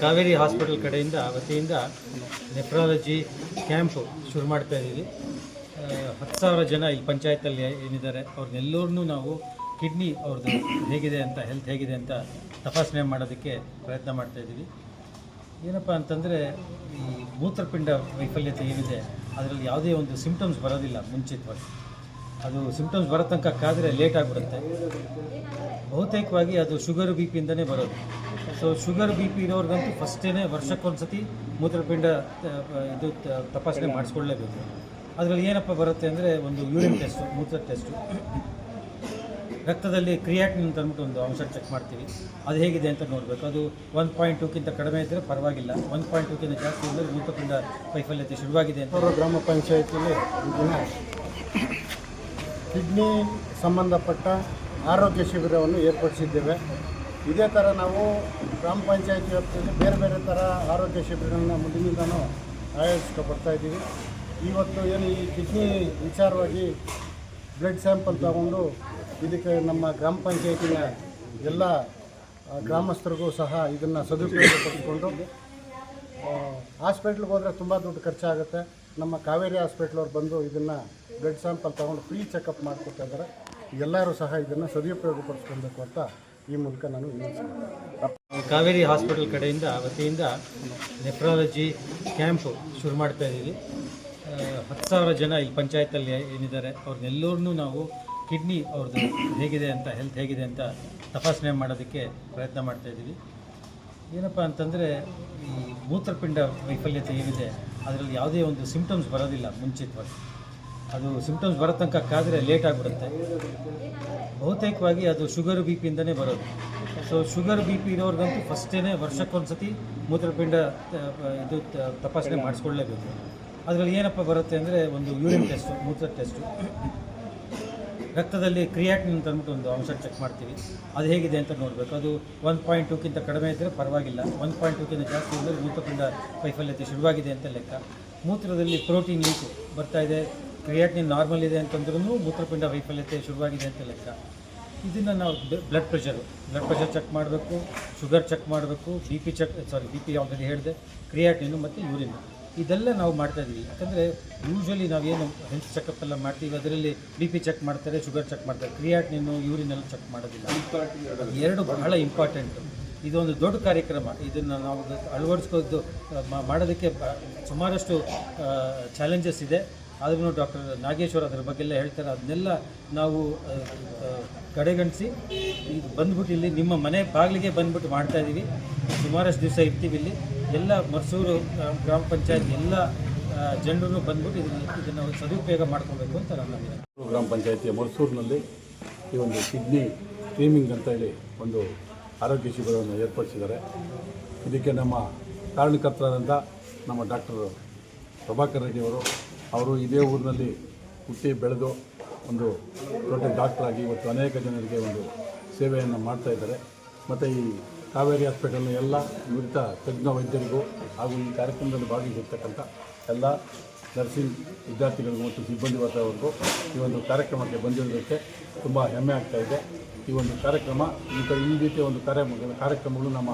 Kaveri hospital ಕಡೆಯಿಂದ ವತಿಯಿಂದ nephrology camp ಶುರು ಮಾಡ್ತಾ ಇದ್ದೀವಿ. ಹತ್ತು ಸಾವಿರ ಜನ ಈ ಪಂಚಾಯತಲ್ಲಿ ಏನಿದ್ದಾರೆ, ಅವ್ರನ್ನೆಲ್ಲರನ್ನೂ ನಾವು ಕಿಡ್ನಿ ಅವ್ರದ್ದು ಹೇಗಿದೆ ಅಂತ, ಹೆಲ್ತ್ ಹೇಗಿದೆ ಅಂತ ತಪಾಸಣೆ ಮಾಡೋದಕ್ಕೆ ಪ್ರಯತ್ನ ಮಾಡ್ತಾ ಇದ್ದೀವಿ. ಏನಪ್ಪ ಅಂತಂದರೆ, ಈ ಮೂತ್ರಪಿಂಡ ವೈಫಲ್ಯತೆ ಏನಿದೆ, ಅದರಲ್ಲಿ ಯಾವುದೇ ಒಂದು ಸಿಂಪ್ಟಮ್ಸ್ ಬರೋದಿಲ್ಲ ಮುಂಚಿತವಾಗಿ. ಅದು ಸಿಂಪ್ಟಮ್ಸ್ ಬರೋ ತನಕ ಕಾದರೆ ಲೇಟ್ ಆಗಿಬಿಡುತ್ತೆ. ಬಹುತೇಕವಾಗಿ ಅದು ಶುಗರ್ ಬಿ ಪಿಯಿಂದನೇ ಬರೋದು. ಸೊ ಶುಗರ್ ಬಿ ಪಿ ಇರೋರ್ಗಂತೂ ಫಸ್ಟೇ ವರ್ಷಕ್ಕೊಂದ್ಸತಿ ಮೂತ್ರಪಿಂಡ ಆ, ಇದು ತಪಾಸಣೆ ಮಾಡಿಸ್ಕೊಳ್ಳೇಬೇಕು. ಅದರಲ್ಲಿ ಏನಪ್ಪ ಬರುತ್ತೆ ಅಂದರೆ ಒಂದು ಯೂರಿನ್ ಟೆಸ್ಟು ಮೂತ್ರ ಟೆಸ್ಟು ರಕ್ತದಲ್ಲಿ ಕ್ರಿಯಾಟಿನ್ ಅಂತ ಅಂದ್ಬಿಟ್ಟು ಒಂದು ಅಂಶ ಚೆಕ್ ಮಾಡ್ತೀವಿ. ಅದು ಹೇಗಿದೆ ಅಂತ ನೋಡಬೇಕು. ಅದು ಒನ್ ಪಾಯಿಂಟ್ ಟೂಕ್ಕಿಂತ ಕಡಿಮೆ ಇದ್ದರೆ ಪರವಾಗಿಲ್ಲ. ಒನ್ ಪಾಯಿಂಟ್ ಟೂಕ್ಕಿಂತ ಜಾಸ್ತಿ ಇದ್ದರೆ ಮೂತ್ರಪಿಂಡ ವೈಫಲ್ಯತೆ ಶುರುವಾಗಿದೆ ಅಂತ. ಗ್ರಾಮ ಪಂಚಾಯತಿಯಲ್ಲಿ ಕಿಡ್ನಿ ಸಂಬಂಧಪಟ್ಟ ಆರೋಗ್ಯ ಶಿಬಿರವನ್ನು ಏರ್ಪಡಿಸಿದ್ದೇವೆ. ಇದೇ ಥರ ನಾವು ಗ್ರಾಮ ಪಂಚಾಯತಿ ವ್ಯಾಪ್ತಿಯಲ್ಲಿ ಬೇರೆ ಬೇರೆ ಥರ ಆರೋಗ್ಯ ಶಿಬಿರಗಳನ್ನ ಮುಂದಿನಿಂದನೂ ಆಯೋಜಿಸ್ಕೊ ಬರ್ತಾ ಇದ್ದೀವಿ. ಇವತ್ತು ಏನು ಈ ಕಿಡ್ನಿ ವಿಚಾರವಾಗಿ ಬ್ಲಡ್ ಸ್ಯಾಂಪಲ್ ತಗೊಂಡು ಇದಕ್ಕೆ ನಮ್ಮ ಗ್ರಾಮ ಪಂಚಾಯತಿನ ಎಲ್ಲ ಗ್ರಾಮಸ್ಥರಿಗೂ ಸಹ ಇದನ್ನು ಸದುಪಯೋಗಪಡಿಸ್ಕೊಂಡು ಹಾಸ್ಪಿಟ್ಲ್ಗೆ ಹೋದರೆ ತುಂಬ ದುಡ್ಡು ಖರ್ಚಾಗುತ್ತೆ. ನಮ್ಮ ಕಾವೇರಿ ಹಾಸ್ಪಿಟ್ಲವ್ರು ಬಂದು ಇದನ್ನು ಬ್ಲಡ್ ಸ್ಯಾಂಪಲ್ ತೊಗೊಂಡು ಫ್ರೀ ಚೆಕಪ್ ಮಾಡಿಕೊಡ್ತಾ ಎಲ್ಲರೂ ಸಹ ಇದನ್ನು ಸದುಪಯೋಗಪಡಿಸ್ಕೊಬೇಕು ಅಂತ ಈ ಮೂಲಕ ನಾನು ವಿನಂತಿಸ್ತೀನಿ ಕಾವೇರಿ ಹಾಸ್ಪಿಟಲ್ ಕಡೆಯಿಂದ, ವತಿಯಿಂದ ನೆಫ್ರಾಲಜಿ ಕ್ಯಾಂಪ್ ಶುರು ಮಾಡ್ತಾ ಇದ್ದೀವಿ. ಹತ್ತು ಸಾವಿರ ಜನ ಈ ಪಂಚಾಯತಲ್ಲಿ ಏನಿದ್ದಾರೆ, ಅವ್ರನ್ನೆಲ್ಲರನ್ನೂ ನಾವು ಕಿಡ್ನಿ ಅವ್ರದ್ದು ಹೇಗಿದೆ ಅಂತ, ಹೆಲ್ತ್ ಹೇಗಿದೆ ಅಂತ ತಪಾಸಣೆ ಮಾಡೋದಕ್ಕೆ ಪ್ರಯತ್ನ ಮಾಡ್ತಾ ಇದ್ದೀವಿ. ಏನಪ್ಪ ಅಂತಂದರೆ ಈ ಮೂತ್ರಪಿಂಡ ವೈಫಲ್ಯತೆ ಏನಿದೆ ಅದರಲ್ಲಿ ಯಾವುದೇ ಒಂದು ಸಿಂಪ್ಟಮ್ಸ್ ಬರೋದಿಲ್ಲ ಮುಂಚಿತವಾಗಿ. ಅದು ಸಿಂಪ್ಟಮ್ಸ್ ಬರೋ ತನಕ ಕಾದರೆ ಲೇಟ್ ಆಗಿಬಿಡುತ್ತೆ. ಬಹುತೇಕವಾಗಿ ಅದು ಶುಗರ್ ಬಿ ಪಿಯಿಂದನೇ ಬರೋದು. ಸೊ ಶುಗರ್ ಬಿ ಪಿ ಇರೋರ್ಗಂತೂ ಫಸ್ಟೇ ವರ್ಷಕ್ಕೊಂದ್ಸತಿ ಮೂತ್ರಪಿಂಡ ಆ, ಇದು ತಪಾಸಣೆ ಮಾಡಿಸ್ಕೊಳ್ಳೇಬೇಕು ಅದರಲ್ಲಿ ಏನಪ್ಪ ಬರುತ್ತೆ ಅಂದರೆ ಒಂದು ಯೂರಿನ್ ಟೆಸ್ಟು ಮೂತ್ರ ಟೆಸ್ಟು ರಕ್ತದಲ್ಲಿ ಕ್ರಿಯಾಟಿನ್ ಅಂತ ಒಂದು ಅಂಶ ಚೆಕ್ ಮಾಡ್ತೀವಿ. ಅದು ಹೇಗಿದೆ ಅಂತ ನೋಡಬೇಕು. ಅದು ಒನ್ ಪಾಯಿಂಟ್ ಟೂಕ್ಕಿಂತ ಕಡಿಮೆ ಇದ್ದರೆ ಪರವಾಗಿಲ್ಲ. ಒನ್ ಪಾಯಿಂಟ್ ಟೂಕ್ಕಿಂತ ಜಾಸ್ತಿ ಇದ್ದರೆ ಮೂತ್ರಪಿಂಡ ವೈಫಲ್ಯತೆ ಶುರುವಾಗಿದೆ ಅಂತ ಲೆಕ್ಕ. ಮೂತ್ರದಲ್ಲಿ ಪ್ರೋಟೀನ್ ಲೀಕ್ ಬರ್ತಾ ಇದೆ. ಕ್ರಿಯಾಟಿನ್ ನಾರ್ಮಲ್ ಇದೆ ಅಂತಂದ್ರೂ ಮೂತ್ರಪಿಂಡ ವೈಫಲ್ಯತೆ ಶುರುವಾಗಿದೆ ಅಂತ ಲೆಕ್ಕ. ಇದನ್ನು ನಾವು blood pressure blood pressure check ಮಾಡಬೇಕು ಶುಗರ್ ಚೆಕ್ ಮಾಡಬೇಕು B P check sorry B P already ಹೇಳಿದೆ. ಕ್ರಿಯಾಟಿನು ಮತ್ತು ಯೂರಿನ್ ಇದೆಲ್ಲ ನಾವು ಮಾಡ್ತಾ ಇದ್ದೀವಿ ಯಾಕಂದರೆ ಯೂಶ್ವಲಿ ನಾವೇನು ಹೆಲ್ತ್ ಚೆಕಪ್ ಎಲ್ಲ ಮಾಡ್ತೀವಿ, ಅದರಲ್ಲಿ ಬಿ ಪಿ ಚೆಕ್ ಮಾಡ್ತಾರೆ ಶುಗರ್ ಚೆಕ್ ಮಾಡ್ತಾರೆ. ಕ್ರಿಯಾಟ್ ಯೂರಿನ್ ಎಲ್ಲ ಚೆಕ್ ಮಾಡೋದಿಲ್ಲ. ಎರಡು ಬಹಳ ಇಂಪಾರ್ಟೆಂಟು ಇದೊಂದು ದೊಡ್ಡ ಕಾರ್ಯಕ್ರಮ. ಇದನ್ನು ನಾವು ಅಳವಡಿಸ್ಕೋದು ಮಾಡೋದಕ್ಕೆ ಸುಮಾರಷ್ಟು ಚಾಲೆಂಜಸ್ ಇದೆ. ಆದ್ರೂ ಡಾಕ್ಟರ್ ನಾಗೇಶ್ವರ್ ಅದರ ಬಗ್ಗೆ ಎಲ್ಲ ಹೇಳ್ತಾರೆ. ಅದನ್ನೆಲ್ಲ ನಾವು ಕಡೆಗಣಿಸಿ, ಇದು ಬಂದ್ಬಿಟ್ಟು ಇಲ್ಲಿ ನಿಮ್ಮ ಮನೆ ಬಾಗಿಲಿಗೆ ಬಂದ್ಬಿಟ್ಟು ಮಾಡ್ತಾ ಇದ್ದೀವಿ ಸುಮಾರಷ್ಟು ದಿವಸ ಇರ್ತೀವಿ ಇಲ್ಲಿ. ಎಲ್ಲ ಮರ್ಸೂರು ಗ್ರಾಮ ಪಂಚಾಯತ್ ಎಲ್ಲ ಜನರು ಬಂದ್ಬಿಟ್ಟು ಇದನ್ನು ಇದನ್ನು ಸದುಪಯೋಗ ಮಾಡ್ಕೋಬೇಕು ಅಂತ ವಿನಂತಿ ಗ್ರಾಮ ಪಂಚಾಯತಿಯ ಮರ್ಸೂರಿನಲ್ಲಿ ಈ ಒಂದು ಕಿಡ್ನಿ ಸ್ಟ್ರೀಮಿಂಗ್ ಅಂತ ಹೇಳಿ ಒಂದು ಆರೋಗ್ಯ ಶಿಬಿರವನ್ನು ಏರ್ಪಡಿಸಿದ್ದಾರೆ. ಇದಕ್ಕೆ ನಮ್ಮ ಕಾರಣಕರ್ತರಾದಂಥ ನಮ್ಮ ಡಾಕ್ಟರ್ ಪ್ರಭಾಕರ್ ರೆಡ್ಡಿಯವರು ಅವರು ಇದೇ ಊರಿನಲ್ಲಿ ಹುಟ್ಟಿ ಬೆಳೆದು ಒಂದು ದೊಡ್ಡ ಡಾಕ್ಟ್ರಾಗಿ ಇವತ್ತು ಅನೇಕ ಜನರಿಗೆ ಒಂದು ಸೇವೆಯನ್ನು ಮಾಡ್ತಾ ಇದ್ದಾರೆ. ಮತ್ತು ಈ ಕಾವೇರಿ ಹಾಸ್ಪಿಟಲ್ನ ಎಲ್ಲ ನುರಿತ ತಜ್ಞ ವೈದ್ಯರಿಗೂ ಹಾಗೂ ಈ ಕಾರ್ಯಕ್ರಮದಲ್ಲಿ ಭಾಗವಹಿಸಿರ್ತಕ್ಕಂಥ ಎಲ್ಲ ನರ್ಸಿಂಗ್ ವಿದ್ಯಾರ್ಥಿಗಳಿಗೂ ಮತ್ತು ಸಿಬ್ಬಂದಿ ವರ್ಗವರೆಗೂ ಈ ಒಂದು ಕಾರ್ಯಕ್ರಮಕ್ಕೆ ಬಂದಿರೋದಕ್ಕೆ ತುಂಬ ಹೆಮ್ಮೆ ಆಗ್ತಾ ಇದೆ. ಈ ಒಂದು ಕಾರ್ಯಕ್ರಮ, ಈ ಈ ರೀತಿಯ ಒಂದು ಕಾರ್ಯ, ಕಾರ್ಯಕ್ರಮಗಳು ನಮ್ಮ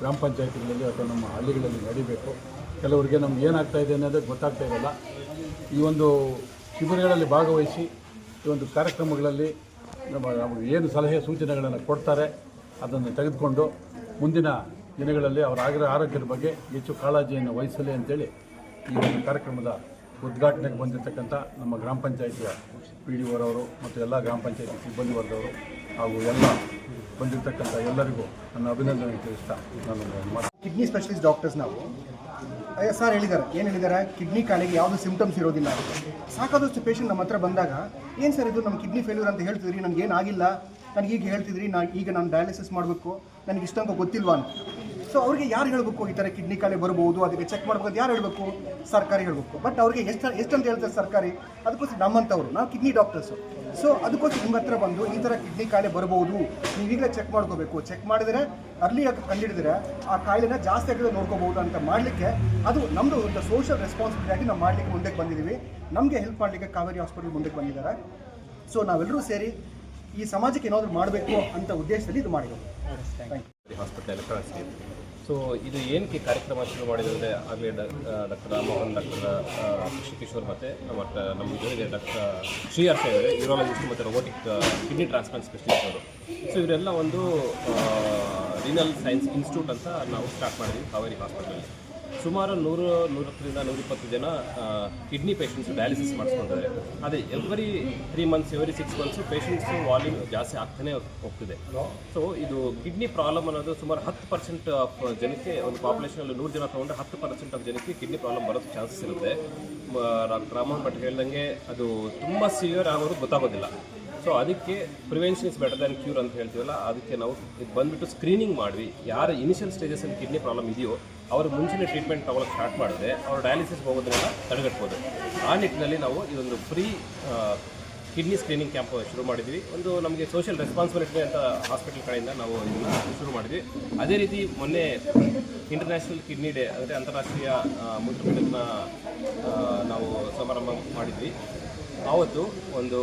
ಗ್ರಾಮ ಪಂಚಾಯತಿಗಳಲ್ಲಿ ಅಥವಾ ನಮ್ಮ ಹಳ್ಳಿಗಳಲ್ಲಿ ನಡೀಬೇಕು. ಕೆಲವರಿಗೆ ನಮ್ಗೆ ಏನಾಗ್ತಾ ಇದೆ ಅನ್ನೋದೇ ಗೊತ್ತಾಗ್ತಾ ಇರಲ್ಲ. ಈ ಒಂದು ಶಿಬಿರಗಳಲ್ಲಿ ಭಾಗವಹಿಸಿ ಈ ಒಂದು ಕಾರ್ಯಕ್ರಮಗಳಲ್ಲಿ ನಮ್ಮ ಏನು ಸಲಹೆ, ಸೂಚನೆಗಳನ್ನು ಕೊಡ್ತಾರೆ ಅದನ್ನು ತೆಗೆದುಕೊಂಡು ಮುಂದಿನ ದಿನಗಳಲ್ಲಿ ಅವರ ಆಗಿರೋ, ಆರೋಗ್ಯದ ಬಗ್ಗೆ ಹೆಚ್ಚು ಕಾಳಜಿಯನ್ನು ವಹಿಸಲಿ ಅಂತೇಳಿ ಈ ಒಂದು ಕಾರ್ಯಕ್ರಮದ ಉದ್ಘಾಟನೆಗೆ ಬಂದಿರತಕ್ಕಂಥ ನಮ್ಮ ಗ್ರಾಮ ಪಂಚಾಯಿತಿಯ ಪಿ ಡಿ ಓರವರು ಮತ್ತು ಎಲ್ಲ ಗ್ರಾಮ ಪಂಚಾಯಿತಿ ಸಿಬ್ಬಂದಿ ವರ್ಗದವರು ಹಾಗೂ ಎಲ್ಲ ಬಂದಿರತಕ್ಕಂಥ ಎಲ್ಲರಿಗೂ ನನ್ನ ಅಭಿನಂದನೆ ತಿಳಿಸ್ತಾ ನಾನು ಕಿಡ್ನಿ ಸ್ಪೆಷಲಿಸ್ಟ್ ಡಾಕ್ಟರ್ಸ್ ನಾವು. ಸರ್ ಹೇಳಿದ್ದಾರೆ. ಏನು ಹೇಳಿದ್ದಾರೆ? ಕಿಡ್ನಿ ಕಾಲಿಗೆ ಯಾವುದು ಸಿಂಪ್ಟಮ್ಸ್ ಇರೋದಿಲ್ಲ. ಸಾಕಾದಷ್ಟು ಪೇಷೆಂಟ್ ನಮ್ಮ ಹತ್ರ ಬಂದಾಗ, ಏನು ಸರ್ ಇದು? ನಮ್ಮ ಕಿಡ್ನಿ ಫೇಲ್ಯೂರ್ ಅಂತ ಹೇಳ್ತಿದ್ರಿ. ನನಗೇನಾಗಿಲ್ಲ ನನಗೆ ಈಗ ಹೇಳ್ತಿದ್ರಿ. ನಾ ಈಗ ನಾನು ಡಯಾಲಿಸಿಸ್ ಮಾಡಬೇಕು. ನನಗೆ ಇಷ್ಟೊಂದು ಗೊತ್ತಿಲ್ವಾ ಅಂತ. ಸೊ ಅವ್ರಿಗೆ ಯಾರು ಹೇಳಬೇಕು? ಈ ಥರ ಕಿಡ್ನಿ ಕಾಲೆ ಬರ್ಬೋದು ಅದಕ್ಕೆ ಚೆಕ್ ಮಾಡ್ಬೋದು ಯಾರು ಹೇಳಬೇಕು? ಸರ್ಕಾರಿ ಹೇಳಬೇಕು. ಬಟ್ ಅವ್ರಿಗೆ ಎಷ್ಟು ಎಷ್ಟಂತ ಹೇಳ್ತಾರೆ ಸರ್ಕಾರಿ? ಅದಕ್ಕೋಸ್ಕರ ನಮ್ಮಂಥವ್ರು, ನಾವು ಕಿಡ್ನಿ ಡಾಕ್ಟರ್ಸು ಸೊ ಅದಕ್ಕೋಸ್ಕರ ನಿಮ್ಮ ಹತ್ರ ಬಂದು ಈ ಥರ ಕಿಡ್ನಿ ಕಾಯಿಲೆ ಬರ್ಬೋದು ನೀವೀಗಲೇ ಚೆಕ್ ಮಾಡ್ಕೋಬೇಕು. ಚೆಕ್ ಮಾಡಿದರೆ ಅರ್ಲಿ ಕಂಡಿಡಿದ್ರೆ ಆ ಕಾಯಿಲೆನ ಜಾಸ್ತಿ ಆಗಿದೆ ನೋಡ್ಕೋಬಹುದು ಅಂತ ಮಾಡಲಿಕ್ಕೆ ಅದು ನಮ್ಮದು ಒಂದು ಸೋಷಿಯಲ್ ರೆಸ್ಪಾನ್ಸಿಬಿಲಿಟಿ ಆಗಿ ನಾವು ಮಾಡಲಿಕ್ಕೆ ಮುಂದಕ್ಕೆ ಬಂದಿದ್ದೀವಿ. ನಮಗೆ ಹೆಲ್ಪ್ ಮಾಡಲಿಕ್ಕೆ ಕಾವೇರಿ ಹಾಸ್ಪಿಟಲ್ ಮುಂದಕ್ಕೆ ಬಂದಿದ್ದಾರೆ. ಸೊ ನಾವೆಲ್ಲರೂ ಸೇರಿ ಈ ಸಮಾಜಕ್ಕೆ ಏನಾದರೂ ಮಾಡಬೇಕು ಅಂತ ಉದ್ದೇಶದಲ್ಲಿ ಇದು ಮಾಡಿದ್ರು ಹಾಸ್ಪಿಟಲ್ ಸೊ ಇದು ಏನಕ್ಕೆ ಕಾರ್ಯಕ್ರಮ ಶುರು ಮಾಡಿದ್ರು ಅಂದರೆ ಆಗಲೇ ಡಾಕ್ಟರ್ ರಾಮಮೋಹನ್, ಡಾಕ್ಟರ್ ಕಿಶೋರ್ ಮತ್ತು ನಮ್ಮ ಜೊತೆಗೆ ಡಾಕ್ಟರ್ ಶ್ರೀ ಇದ್ದಾರೆ. ಯೂರಾಲಜಿಸ್ಟ್ ಮತ್ತು ರೋಬೋಟಿಕ್ ಕಿಡ್ನಿ ಟ್ರಾನ್ಸ್ಪ್ಲಾಂಟ್ ಸ್ಪೆಷಲಿಸ್ಟ್ ಅವರು. ಸೊ ಇವರೆಲ್ಲ ಒಂದು ರೀನಲ್ ಸೈನ್ಸ್ ಇನ್ಸ್ಟಿಟ್ಯೂಟ್ ಅಂತ ನಾವು ಸ್ಟಾರ್ಟ್ ಮಾಡಿದ್ವಿ ಕಾವೇರಿ ಹಾಸ್ಪಿಟಲಲ್ಲಿ ಸುಮಾರು ನೂರು, ನೂರತ್ತರಿಂದ ನೂರಿಪ್ಪತ್ತು ಜನ ಕಿಡ್ನಿ ಪೇಷಂಟ್ಸ್ ಡಯಾಲಿಸಿಸ್ ಮಾಡಿಸ್ಕೊಂಡಿದ್ದಾರೆ. ಅದೇ every three months every six months patients volume ಜಾಸ್ತಿ ಆಗ್ತಾನೆ ಹೋಗ್ತಿದೆ. ಸೊ ಇದು ಕಿಡ್ನಿ ಪ್ರಾಬ್ಲಮ್ ಅನ್ನೋದು ಸುಮಾರು ಹತ್ತು ಪರ್ಸೆಂಟ್ ಆಫ್ ಜನಕ್ಕೆ, ಒಂದು ಪಾಪ್ಯುಲೇಷನಲ್ಲಿ ನೂರು ಜನ ತೊಗೊಂಡ್ರೆ ಹತ್ತು ಪರ್ಸೆಂಟ್ ಆಫ್ ಜನಕ್ಕೆ ಕಿಡ್ನಿ ಪ್ರಾಬ್ಲಮ್ ಬರೋದು ಚಾನ್ಸಸ್ ಇರುತ್ತೆ. ರಾಮನ್ ಭಟ್ ಹೇಳ್ದಂಗೆ ಅದು ತುಂಬ ಸಿವಿಯರ್ ಆಗೋರು ಗೊತ್ತಾಗೋದಿಲ್ಲ. ಸೊ ಅದಕ್ಕೆ prevention is better than cure ಅಂತ ಹೇಳ್ತೀವಲ್ಲ ಅದಕ್ಕೆ ನಾವು ಇದು ಬಂದುಬಿಟ್ಟು ಸ್ಕ್ರೀನಿಂಗ್ ಮಾಡಿ ಯಾರು ಇನಿಷಿಯಲ್ ಸ್ಟೇಜಸಲ್ಲಿ ಕಿಡ್ನಿ ಪ್ರಾಬ್ಲಮ್ ಇದೆಯೋ ಅವರು ಮುಂಚಿನ ಟ್ರೀಟ್ಮೆಂಟ್ ತಗೊಳ್ಳೋಕೆ ಸ್ಟಾರ್ಟ್ ಮಾಡಿದ್ರೆ ಅವ್ರ ಡಯಾಲಿಸಿಸ್ ಹೋಗೋದ್ರಿಂದ ತಡೆಗಟ್ಬೋದು. ಆ ನಿಟ್ಟಿನಲ್ಲಿ ನಾವು ಇದೊಂದು ಫ್ರೀ ಕಿಡ್ನಿ ಸ್ಕ್ರೀನಿಂಗ್ ಕ್ಯಾಂಪ್ ಶುರು ಮಾಡಿದ್ವಿ. ಒಂದು ನಮಗೆ ಸೋಷಿಯಲ್ ರೆಸ್ಪಾನ್ಸಿಬಿಲಿಟಿ ಅಂತ ಹಾಸ್ಪಿಟಲ್ ಕಡೆಯಿಂದ ನಾವು ಇದನ್ನು ಶುರು ಮಾಡಿದ್ವಿ. ಅದೇ ರೀತಿ ಮೊನ್ನೆ ಇಂಟರ್ನ್ಯಾಷನಲ್ ಕಿಡ್ನಿ ಡೇ ಅಂದರೆ ಅಂತಾರಾಷ್ಟ್ರೀಯ ಆ, ಮೂತ್ರಪಿಂಡದ ನಾವು ಸಮಾರಂಭ ಮಾಡಿದ್ವಿ. ಆವತ್ತು ಒಂದು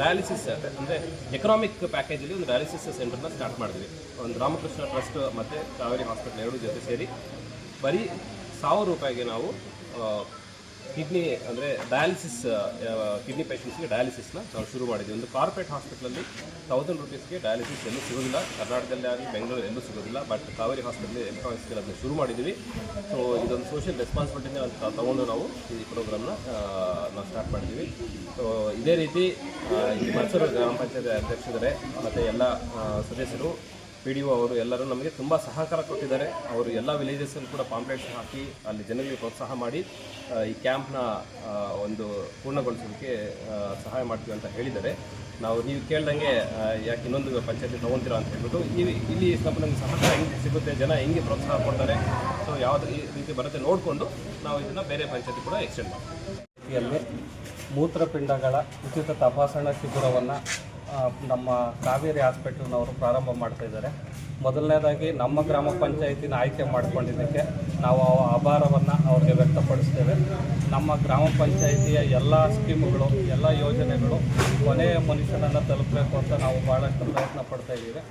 ಡಯಾಲಿಸಿಸ್ ಅಂದರೆ ಎಕನಾಮಿಕ್ ಪ್ಯಾಕೇಜಲ್ಲಿ ಒಂದು ಡಯಾಲಿಸಿಸ್ ಸೆಂಟರ್ನ ಸ್ಟಾರ್ಟ್ ಮಾಡಿದ್ವಿ. ಒಂದು ರಾಮಕೃಷ್ಣ ಟ್ರಸ್ಟ್ ಮತ್ತು ಕಾವೇರಿ ಹಾಸ್ಪಿಟಲ್ ಎರಡೂ ಜೊತೆ ಸೇರಿ ಬರೀ ಸಾವಿರ ರೂಪಾಯಿಗೆ ನಾವು ಕಿಡ್ನಿ ಅಂದರೆ ಡಯಾಲಿಸಿಸ್ ಕಿಡ್ನಿ ಪೇಷಂಟ್ಸ್ಗೆ ಡಯಾಲಿಸಿಸ್ನ ನಾವು ಶುರು ಮಾಡಿದ್ವಿ. ಒಂದು ಕಾರ್ಪೊರೇಟ್ ಹಾಸ್ಪಿಟ್ಲಲ್ಲಿ ತೌಸಂಡ್ ರುಪೀಸ್ಗೆ ಡಯಾಲಿಸಿಸ್ ಎಲ್ಲೂ ಸಿಗೋದಿಲ್ಲ. ಕರ್ನಾಟಕದಲ್ಲೇ ಆಗಲಿ, ಬೆಂಗಳೂರು ಎಲ್ಲೂ ಸಿಗೋದಿಲ್ಲ. ಬಟ್ ಕಾವೇರಿ ಹಾಸ್ಪಿಟಲ್ ಎಲೆಕ್ಟ್ರಾನಿಕ್ಸ್ಗೆ ಅದನ್ನು ಶುರು ಮಾಡಿದ್ದೀವಿ ಸೊ ಇದೊಂದು ಸೋಷಿಯಲ್ ರೆಸ್ಪಾನ್ಸಿಬಿಲಿಟಿನ ಅಂತ ತಗೊಂಡು ನಾವು ಈ ಪ್ರೋಗ್ರಾಮ್ನ ನಾವು ಸ್ಟಾರ್ಟ್ ಮಾಡಿದ್ವಿ. ಸೊ ಇದೇ ರೀತಿ ಈ ಮೈಸೂರು ಗ್ರಾಮ ಪಂಚಾಯತ್ ಅಧ್ಯಕ್ಷರೇ ಮತ್ತು ಎಲ್ಲ ಸದಸ್ಯರು ಪಿ ಡಿ ಒ ಅವರು ಎಲ್ಲರೂ ನಮಗೆ ತುಂಬ ಸಹಕಾರ ಕೊಟ್ಟಿದ್ದಾರೆ. ಅವರು ಎಲ್ಲ ವಿಲೇಜಸ್ಸಲ್ಲಿ ಕೂಡ ಪಾಂಪ್ಲೆಟ್ಸ್ ಹಾಕಿ ಅಲ್ಲಿ ಜನರಿಗೆ ಪ್ರೋತ್ಸಾಹ ಮಾಡಿ ಈ ಕ್ಯಾಂಪ್ನ ಒಂದು ಪೂರ್ಣಗೊಳಿಸೋದಕ್ಕೆ ಸಹಾಯ ಮಾಡ್ತೀವಿ ಅಂತ ಹೇಳಿದ್ದಾರೆ. ನಾವು ನೀವು ಕೇಳ್ದಂಗೆ ಯಾಕೆ ಇನ್ನೊಂದು ಪಂಚಾಯತಿ ತೊಗೊತೀರಾ ಅಂತ ಹೇಳ್ಬಿಟ್ಟು ಈ ಇಲ್ಲಿ ಸ್ವಲ್ಪ ನಮಗೆ ಸಹಕಾರ ಹೆಂಗೆ ಸಿಗುತ್ತೆ, ಜನ ಹೆಂಗೆ ಪ್ರೋತ್ಸಾಹ ಕೊಡ್ತಾರೆ, ಸೊ ಯಾವುದೇ ರೀತಿ ಬರುತ್ತೆ ನೋಡಿಕೊಂಡು ನಾವು ಇದನ್ನು ಬೇರೆ ಪಂಚಾಯತಿ ಕೂಡ ಎಕ್ಸ್ಟೆಂಡ್ ಮಾಡ್ತೀವಿ. ಮೂತ್ರಪಿಂಡಗಳ ಉಚಿತ ತಪಾಸಣಾ ಶಿಬಿರವನ್ನು ನಮ್ಮ ಕಾವೇರಿ ಹಾಸ್ಪಿಟಲ್ನವರು ಪ್ರಾರಂಭ ಮಾಡ್ತಾ ಇದ್ದಾರೆ. ಮೊದಲನೇದಾಗಿ ನಮ್ಮ ಗ್ರಾಮ ಪಂಚಾಯಿತಿನ ಆಯ್ಕೆ ಮಾಡಿಕೊಂಡಿದ್ದಕ್ಕೆ ನಾವು ಆ ಆಭಾರವನ್ನು ಅವ್ರಿಗೆ ವ್ಯಕ್ತಪಡಿಸ್ತೇವೆ. ನಮ್ಮ ಗ್ರಾಮ ಪಂಚಾಯಿತಿಯ ಎಲ್ಲ ಸ್ಕೀಮ್ಗಳು, ಎಲ್ಲ ಯೋಜನೆಗಳು ಕೊನೆಯ ಮನುಷ್ಯನನ್ನು ತಲುಪಬೇಕು ಅಂತ ನಾವು ಭಾಳಷ್ಟು ಪ್ರಯತ್ನ ಪಡ್ತಾ ಇದ್ದೀವಿ.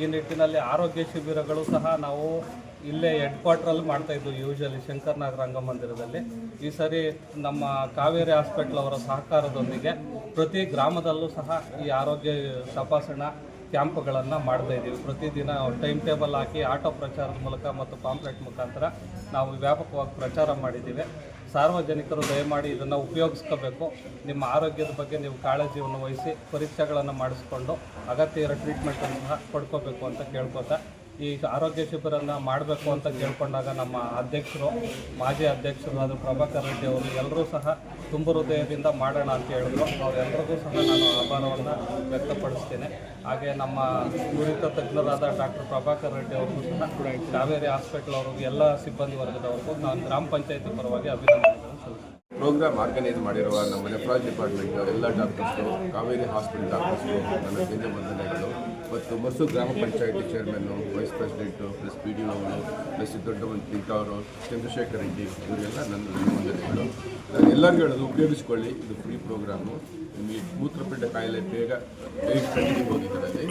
ಈ ನಿಟ್ಟಿನಲ್ಲಿ ಆರೋಗ್ಯ ಶಿಬಿರಗಳು ಸಹ ನಾವು ಇಲ್ಲೇ ಹೆಡ್ ಕ್ವಾರ್ಟ್ರಲ್ಲಿ ಮಾಡ್ತಾ ಇದ್ವು ಯೂಶಲಿ ಶಂಕರ್ನಾಗ್ ರಂಗಮಂದಿರದಲ್ಲಿ ಈ ಸರಿ ನಮ್ಮ ಕಾವೇರಿ ಹಾಸ್ಪಿಟ್ಲ್ ಅವರ ಸಹಕಾರದೊಂದಿಗೆ ಪ್ರತಿ ಗ್ರಾಮದಲ್ಲೂ ಸಹ ಈ ಆರೋಗ್ಯ ತಪಾಸಣಾ ಕ್ಯಾಂಪ್ಗಳನ್ನು ಮಾಡ್ತಾ ಇದ್ದೀವಿ. ಪ್ರತಿದಿನ ಟೈಮ್ ಟೇಬಲ್ ಹಾಕಿ ಆಟೋ ಪ್ರಚಾರದ ಮೂಲಕ ಮತ್ತು ಪಾಂಪ್ಲೆಟ್ ಮುಖಾಂತರ ನಾವು ವ್ಯಾಪಕವಾಗಿ ಪ್ರಚಾರ ಮಾಡಿದ್ದೀವಿ. ಸಾರ್ವಜನಿಕರು ದಯಮಾಡಿ ಇದನ್ನು ಉಪಯೋಗಿಸ್ಕೋಬೇಕು. ನಿಮ್ಮ ಆರೋಗ್ಯದ ಬಗ್ಗೆ ನೀವು ಕಾಳಜಿಯನ್ನು ವಹಿಸಿ ಪರೀಕ್ಷೆಗಳನ್ನು ಮಾಡಿಸ್ಕೊಂಡು ಅಗತ್ಯ ಇರೋ ಟ್ರೀಟ್ಮೆಂಟನ್ನು ಸಹ ಪಡ್ಕೋಬೇಕು ಅಂತ ಕೇಳ್ಕೊತಾ ಈ ಆರೋಗ್ಯ ಶಿಬಿರನ ಮಾಡಬೇಕು ಅಂತ ಕೇಳ್ಕೊಂಡಾಗ ನಮ್ಮ ಅಧ್ಯಕ್ಷರು, ಮಾಜಿ ಅಧ್ಯಕ್ಷರು ಅದು ಪ್ರಭಾಕರ್ ರೆಡ್ಡಿ ಅವರು ಎಲ್ಲರೂ ಸಹ ತುಂಬ ಹೃದಯದಿಂದ ಮಾಡೋಣ ಅಂತ ಹೇಳಿದ್ರು. ಅವರೆಲ್ಲರಿಗೂ ಸಹ ನಾನು ಆಭಾರವನ್ನು ವ್ಯಕ್ತಪಡಿಸ್ತೇನೆ. ಹಾಗೆ ನಮ್ಮ ನುರಿತ ತಜ್ಞರಾದ ಡಾಕ್ಟರ್ ಪ್ರಭಾಕರ್ ರೆಡ್ಡಿ ಅವ್ರಿಗೂ ಸಹ ಕಾವೇರಿ ಹಾಸ್ಪಿಟಲ್ ಅವರು ಎಲ್ಲ ಸಿಬ್ಬಂದಿ ವರ್ಗದವ್ರಿಗೂ ನಾನು ಗ್ರಾಮ ಪಂಚಾಯತಿ ಪರವಾಗಿ ಅಭಿನಂದನೆ ಪ್ರೋಗ್ರಾಮ್ ಆರ್ಗನೈಸ್ ಮಾಡಿರುವ ನಮ್ಮ ನೆಫ್ರಾಜ್ ಡಿಪಾರ್ಟ್ಮೆಂಟ್ ಎಲ್ಲ ಡಾಕ್ಟರ್ಸ್ಗಳು, ಕಾವೇರಿ ಹಾಸ್ಪಿಟಲ್ ಡಾಕ್ಟರ್ಸ್ಗಳು, ನನ್ನ ವಂದನೆಗಳು ಮತ್ತು ಮಸೂರು ಗ್ರಾಮ ಪಂಚಾಯತಿ chairman vice president plus P D ಅವರು ಪ್ಲಸ್ ದೊಡ್ಡವಂತ ಅವರು ಚಂದ್ರಶೇಖರ್ ರೆಡ್ಡಿ, ಇವರೆಲ್ಲ ನನ್ನ ವಂದನೆಗಳು ನಾನು ಎಲ್ಲರಿಗೂ ಹೇಳೋದು ಉಪಯೋಗಿಸ್ಕೊಳ್ಳಿ, ಇದು ಫ್ರೀ ಪ್ರೋಗ್ರಾಮು ನಿಮಗೆ ಮೂತ್ರಪಿಂಡ ಕಾಯಿಲೆ ಬೇಗ ಬೇಗ ಕಡಿಮೆ ಹೋಗಿದ್ದರಲ್ಲಿ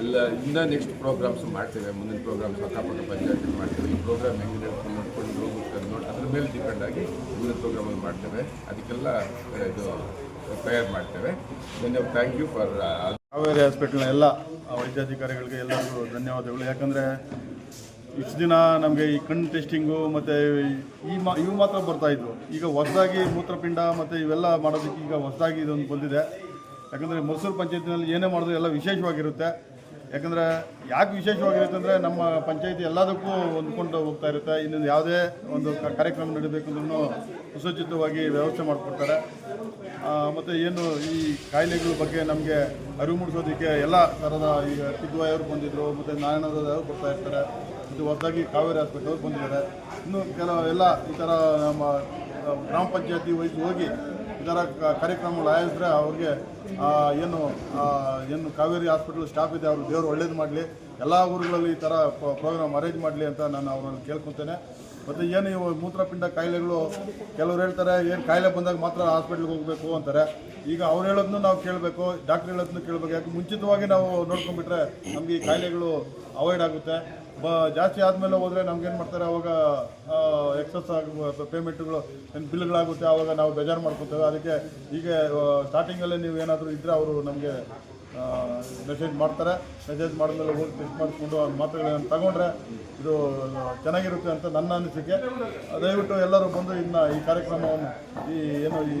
ಎಲ್ಲ, ಇನ್ನ ನೆಕ್ಸ್ಟ್ ಪ್ರೋಗ್ರಾಮ್ಸ್ ಮಾಡ್ತೇವೆ. ಮುಂದಿನ ಪ್ರೋಗ್ರಾಮ್ ಅಕ್ಕಪಕ್ಕ ಪಂಚಾಯತಿ ಮಾಡ್ತೇವೆ. ಈ ಪ್ರೋಗ್ರಾಮ್ ಹೆಂಗೆ ನೋಡ್ಕೊಂಡು ಹೋಗುತ್ತೆ ನೋಡಿ ಅದ್ರ ಮೇಲೆ ಡಿಪೆಂಡ್ ಆಗಿ ಮುಂದಿನ ಪ್ರೋಗ್ರಾಮಲ್ಲಿ ಮಾಡ್ತೇವೆ. ಅದಕ್ಕೆಲ್ಲ, ಇದು ತಯಾರು ಮಾಡ್ತೇವೆ. ಧನ್ಯವಾದ. ಥ್ಯಾಂಕ್ ಯು ಫಾರ್ ಕಾವೇರಿ ಹಾಸ್ಪಿಟಲ್ನ ಎಲ್ಲ ವೈದ್ಯಾಧಿಕಾರಿಗಳಿಗೆ ಎಲ್ಲರಿಗೂ ಧನ್ಯವಾದಗಳು. ಯಾಕಂದರೆ ಇಷ್ಟು ದಿನ ನಮಗೆ ಈ ಕಣ್ಣು ಟೆಸ್ಟಿಂಗು ಮತ್ತು ಈ ಮಾ, ಇವು ಮಾತ್ರ ಬರ್ತಾ ಇದ್ವು. ಈಗ ಹೊಸದಾಗಿ ಮೂತ್ರಪಿಂಡ ಮತ್ತು ಇವೆಲ್ಲ ಮಾಡೋದಕ್ಕೆ ಈಗ ಹೊಸದಾಗಿ ಇದೊಂದು ಬಂದಿದೆ. ಯಾಕಂದರೆ ಮೈಸೂರು ಪಂಚಾಯತಿನಲ್ಲಿ ಏನೇ ಮಾಡಿದ್ರು ಎಲ್ಲ ವಿಶೇಷವಾಗಿರುತ್ತೆ. ಯಾಕಂದರೆ ಯಾಕೆ ವಿಶೇಷವಾಗಿರುತ್ತೆ ಅಂದರೆ ನಮ್ಮ ಪಂಚಾಯತಿ ಎಲ್ಲದಕ್ಕೂ ಹೊಂದ್ಕೊಂಡು ಹೋಗ್ತಾ ಇರುತ್ತೆ. ಇನ್ನೊಂದು ಯಾವುದೇ ಒಂದು ಕಾರ್ಯಕ್ರಮ ನಡೀಬೇಕಂದ್ರೂ ಸುಸಜ್ಜಿತವಾಗಿ ವ್ಯವಸ್ಥೆ ಮಾಡಿಕೊಡ್ತಾರೆ. ಮತ್ತು ಏನು ಈ ಕಾಯಿಲೆಗಳ ಬಗ್ಗೆ ನಮಗೆ ಅರಿವು ಮೂಡಿಸೋದಕ್ಕೆ ಎಲ್ಲ ಥರದ ಈಗ ಸಿದ್ದುವಾಯವ್ರು ಬಂದಿದ್ದರು ಮತ್ತು ನಾರಾಯಣದವರು ಬರ್ತಾ ಇರ್ತಾರೆ, ಮತ್ತು ಹೊಸದಾಗಿ ಕಾವೇರಿ ಹಾಸ್ಪಿಟಲ್ ಅವ್ರು ಬಂದಿದ್ದಾರೆ. ಇನ್ನು ಕೆಲವು ಎಲ್ಲ ಈ ಥರ ನಮ್ಮ ಗ್ರಾಮ ಪಂಚಾಯತಿ ವಹಿಸಿ ಹೋಗಿ ಈ ಥರ ಕಾರ್ಯಕ್ರಮಗಳು ಆಯೋಜಿಸಿದ್ರೆ ಅವ್ರಿಗೆ ಏನು ಏನು ಕಾವೇರಿ ಹಾಸ್ಪಿಟಲ್ ಸ್ಟಾಫ್ ಇದೆ, ಅವರು ದೇವರು ಒಳ್ಳೇದು ಮಾಡಲಿ, ಎಲ್ಲ ಊರುಗಳಲ್ಲಿ ಈ ಥರ ಪ್ರೋಗ್ರಾಮ್ ಅರೇಂಜ್ ಮಾಡಲಿ ಅಂತ ನಾನು ಅವ್ರನ್ನ ಕೇಳ್ಕೊತೇನೆ. ಮತ್ತು ಏನು ಇವು ಮೂತ್ರಪಿಂಡ ಕಾಯಿಲೆಗಳು ಕೆಲವ್ರು ಹೇಳ್ತಾರೆ, ಏನು ಕಾಯಿಲೆ ಬಂದಾಗ ಮಾತ್ರ ಹಾಸ್ಪಿಟ್ಲಿಗೆ ಹೋಗಬೇಕು ಅಂತಾರೆ. ಈಗ ಅವ್ರು ಹೇಳೋದನ್ನು ನಾವು ಕೇಳಬೇಕು ಡಾಕ್ಟ್ರ್ ಹೇಳೋದನ್ನು ಕೇಳಬೇಕು. ಯಾಕೆ ಮುಂಚಿತವಾಗಿ ನಾವು ನೋಡ್ಕೊಂಡ್ಬಿಟ್ರೆ ನಮಗೆ ಈ ಕಾಯಿಲೆಗಳು ಅವಾಯ್ಡ್ ಆಗುತ್ತೆ. ಬ, ಜಾಸ್ತಿ ಆದಮೇಲೆ ಹೋದರೆ ನಮ್ಗೇನು ಮಾಡ್ತಾರೆ, ಅವಾಗ ಎಕ್ಸಸ್ ಆಗ ಪೇಮೆಂಟ್ಗಳು ಬಿಲ್ಗಳಾಗುತ್ತೆ ಆವಾಗ ನಾವು ಬೇಜಾರು ಮಾಡ್ಕೊತೇವೆ. ಅದಕ್ಕೆ ಈಗ ಸ್ಟಾರ್ಟಿಂಗಲ್ಲೇ ನೀವು ಏನಾದರೂ ಇದ್ದರೆ ಅವರು ನಮಗೆ ಮೆಸೇಜ್ ಮಾಡ್ತಾರೆ. ಮೆಸೇಜ್ ಮಾಡಿದ್ಮೇಲೆ ಹೋಗಿ ಟೆಸ್ಟ್ ಮಾಡಿಕೊಂಡು ಅವ್ರ ಮಾತುಗಳನ್ನು ತಗೊಂಡ್ರೆ ಇದು ಚೆನ್ನಾಗಿರುತ್ತೆ ಅಂತ ನನ್ನ ಅನಿಸಿಕೆ. ದಯವಿಟ್ಟು ಎಲ್ಲರೂ ಬಂದು ಇನ್ನು ಈ ಕಾರ್ಯಕ್ರಮವನ್ನು, ಈ ಏನು ಈ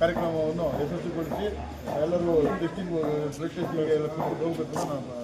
ಕಾರ್ಯಕ್ರಮವನ್ನು ಯಶಸ್ವಿಗೊಳಿಸಿ ಎಲ್ಲರೂ ಟೆಸ್ಟಿಂಗ್ ಬ್ಲಡ್ ಎಲ್ಲ ಹೋಗಬೇಕು ನಾನು